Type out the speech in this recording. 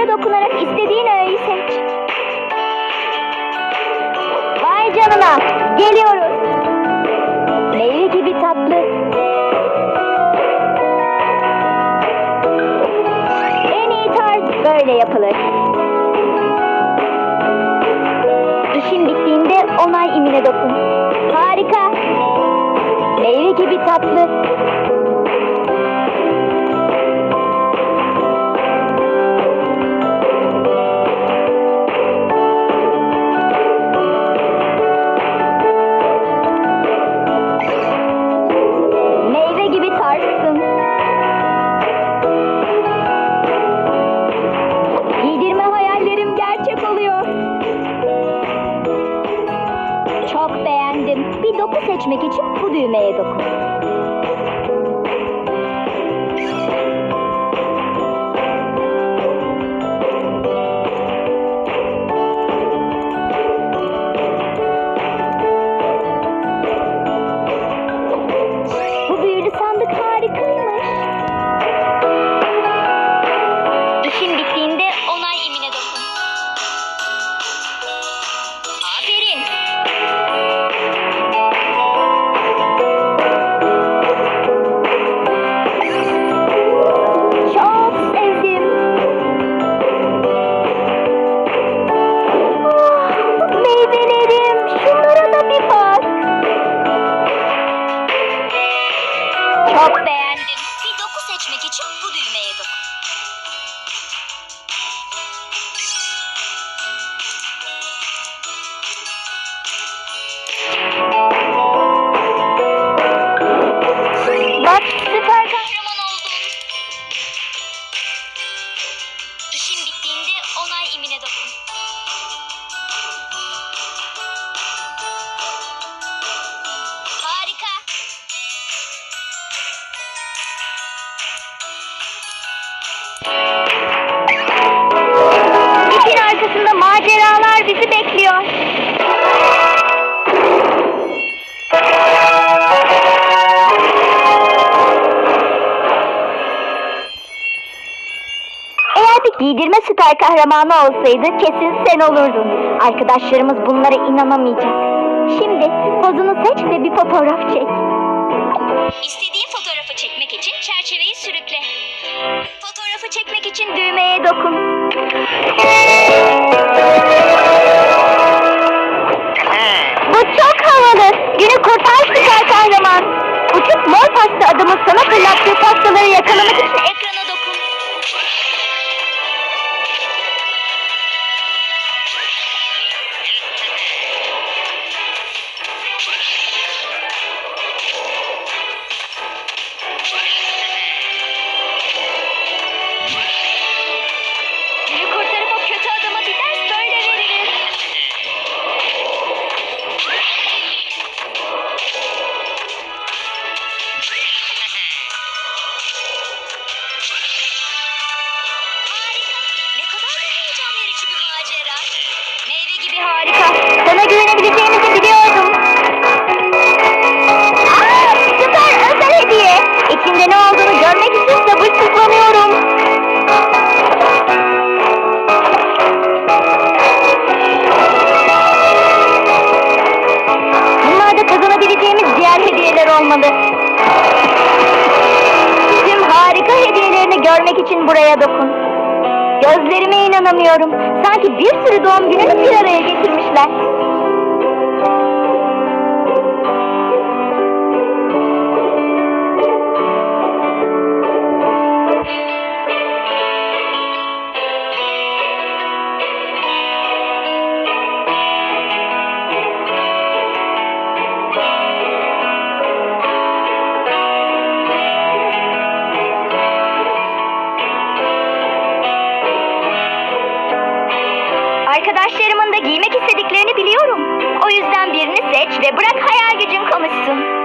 Düğmelere dokunarak istediğin öğeyi seç. Vay canına, geliyoruz. Meyve gibi tatlı. En iyi tarz böyle yapılır. İşin bittiğinde onay imine dokun. Harika. Meyve gibi tatlı. Seçmek için bu düğmeye dokun. Doku seçmek için bu düğmeye dokun. Bak süper Kahraman oldum. İşin bittiğinde onay imine dokun. Giydirme süper kahramanı olsaydı kesin sen olurdun. Arkadaşlarımız bunlara inanamayacak. Şimdi pozunu seç ve bir fotoğraf çek. İstediğin fotoğrafı çekmek için çerçeveyi sürükle. Fotoğrafı çekmek için düğmeye dokun. Bu çok havalı. Günü kurtar süper kahraman. Uçup mor pasta adamın sana fırlattığı pastaları yakalamak için Ekrana dokun. Harika. Sana güvenebileceğimizi biliyordum. Aa, süper özel hediye. İçinde ne olduğunu görmek için sabırsızlanıyorum. Bunlar da kazanabileceğimiz diğer hediyeler olmalı. Tüm harika hediyelerini görmek için buraya dokun. Gözlerime inanamıyorum. Sanki bir sürü doğum gününü bir araya getirmişler. Arkadaşlarımın da giymek istediklerini biliyorum. O yüzden birini seç ve bırak hayal gücün konuşsun.